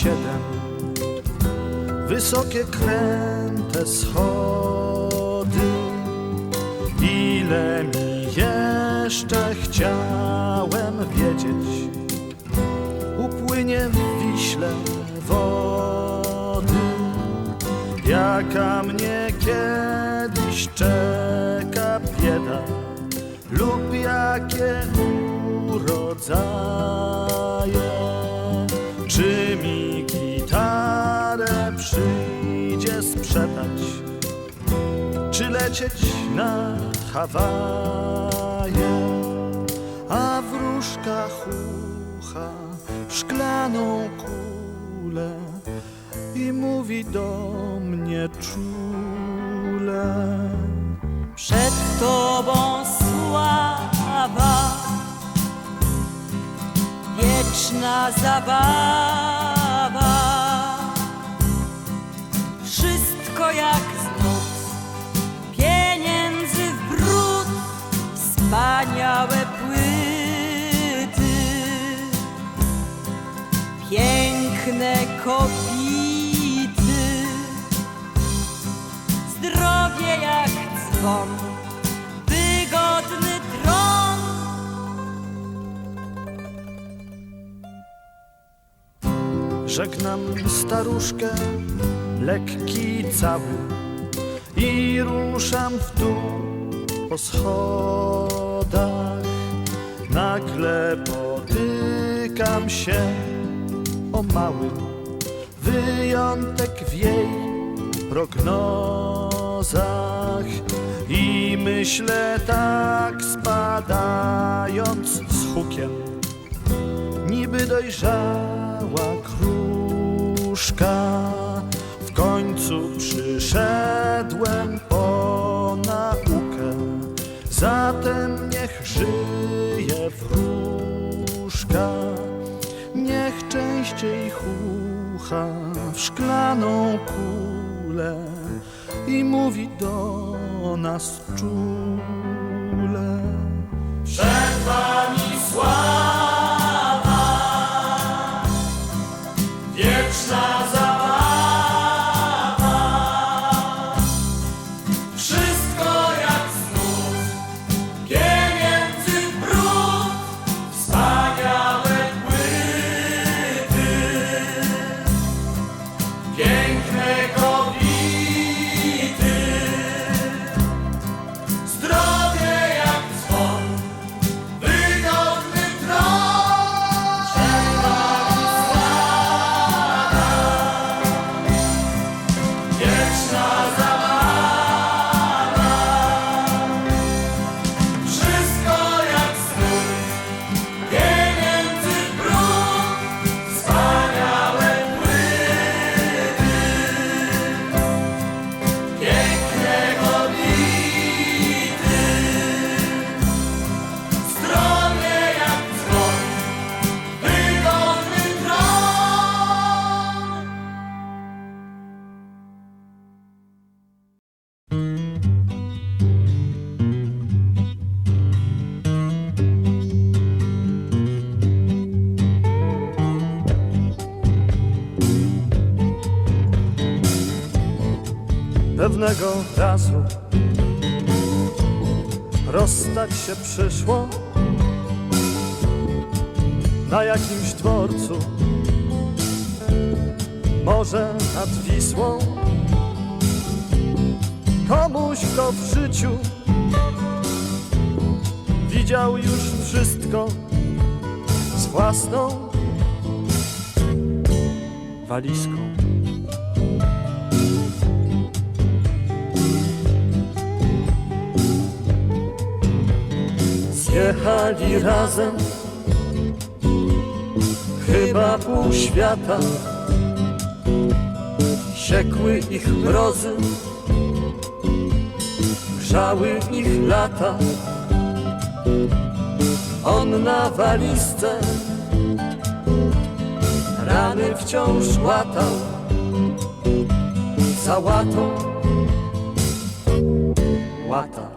siedem. Wysokie kręte schody. Ile mi jeszcze chciałem wiedzieć? Upłynie w Wiśle wody. Jaka mnie kiedyś czeka bieda Lub jakie urodzaje sprzedać Czy lecieć na Hawaje A wróżka chucha w szklaną kulę I mówi do mnie czule Przed Tobą sława, wieczna zabawa. Piękne zdrowie jak dzwon, wygodny tron. Żegnam staruszkę, lekki cały i ruszam w dół po schodach. Nagle potykam się o mały wyjątek w jej prognozach i myślę tak spadając z hukiem niby dojrzała kruszka. W końcu przyszedłem po naukę, zatem Niech częściej chucha w szklaną kulę i mówi do nas czule. Wieczna Pewnego razu rozstać się przyszło na jakimś dworcu, może nad Wisłą. Komuś, kto w życiu widział już wszystko z własną walizką. Zjechali razem. Chyba pół świata. Siekły ich mrozy. Grzały ich lata. On na walizce. Rany wciąż łatał. Sałatą łata